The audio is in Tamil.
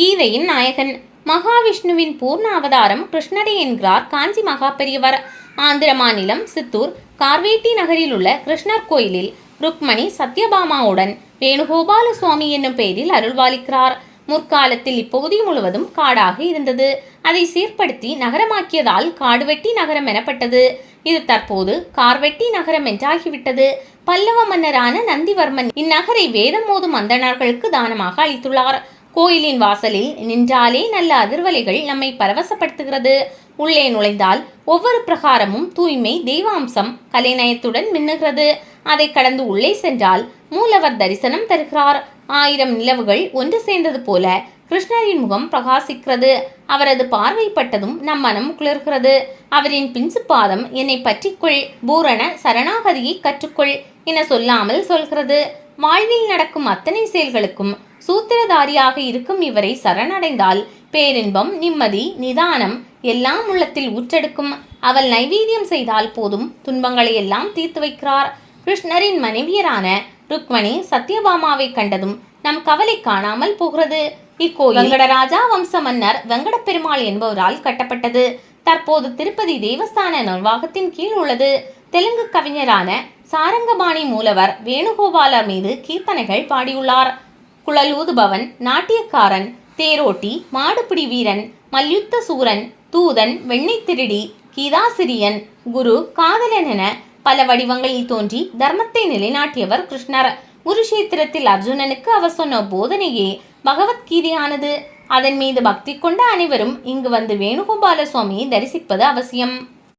கீதையின் நாயகன். மகாவிஷ்ணுவின் பூர்ண அவதாரம் கிருஷ்ணரே என்கிறார் காஞ்சி மகா பெரியவர் ஆந்திர மாநிலம் சித்தூர் கார்வேட்டி நகரில் உள்ள கிருஷ்ணர் கோயிலில் ருக்மணி சத்யபாமாவுடன் வேணுகோபால சுவாமி என்னும் பெயரில் அருள்வாளிக்கிறார். முற்காலத்தில் இப்பகுதி முழுவதும் காடாக இருந்தது. அதை சீர்படுத்தி நகரமாக்கியதால் காடுவெட்டி நகரம் எனப்பட்டது. இது தற்போது கார்வெட்டி நகரம் என்றாகிவிட்டது. பல்லவ மன்னரான நந்திவர்மன் இந்நகரை வேதம் மோதும் அந்தணர்களுக்கு தானமாக அளித்துள்ளார். கோயிலின் வாசலில் நின்றாலே நல்ல அதிர்வலைகள் நம்மை பரவசப்படுத்துகிறது. உள்ளே நுழைந்தால் ஒவ்வொரு பிரகாரமும் தூய்மை தெய்வாம்சம் கலைநயத்துடன் மின்னுகிறது. அதை கடந்து உள்ளே சென்றால் மூலவர் தரிசனம் தருகிறார். ஆயிரம் நிலவுகள் ஒன்று சேர்ந்தது போல கிருஷ்ணரின் முகம் பிரகாசிக்கிறது. அவரது பார்வைப்பட்டதும் நம் மனம் குளிர்கிறது. அவரின் பிஞ்சு பாதம் என்னை பற்றிக்கொள். பூரண சரணாகதியை கற்றுக்கொள் என சொல்லாமல் சொல்கிறது. வாழ்வில் நடக்கும் அத்தனை செயல்களுக்கும் சூத்திரதாரியாக இருக்கும் இவரை சரணடைந்தால் பேரின்பம் நிம்மதி நிதானம் எல்லாம் உள்ளத்தில் ஊற்றெடுக்கும். அவள் நைவேத்தியம் செய்தால் போதும். துன்பங்களை எல்லாம் தீர்த்து வைக்கிறார். கிருஷ்ணரின் மனைவியரான ருக்மணி சத்யபாமாவை கண்டதும் நம் கவலை காணாமல் போகிறது. இக்கோயில் வெங்கடராஜா வம்ச மன்னர் வெங்கடப் பெருமாள் என்பவரால் கட்டப்பட்டது. தற்போது திருப்பதி தேவஸ்தான நிர்வாகத்தின் கீழ் உள்ளது. தெலுங்கு கவிஞரான சாரங்கபாணி மூலவர் வேணுகோபாலர் மீது கீர்த்தனைகள் பாடியுள்ளார். குழலூதுபவன் நாட்டியக்காரன் தேரோட்டி மாடுபிடி வீரன் மல்யுத்த சூரன் தூதன் வெண்ணெய் திருடி கீதாசிரியன் குரு காதலன் என பல வடிவங்களில் தோன்றி தர்மத்தை நிலைநாட்டியவர் கிருஷ்ணர். குருஷேத்திரத்தில் அர்ஜுனனுக்கு அவர் சொன்ன போதனையே பகவத்கீதையானது. அதன் மீது பக்தி கொண்ட அனைவரும் இங்கு வந்து வேணுகோபால சுவாமியை தரிசிப்பது அவசியம்.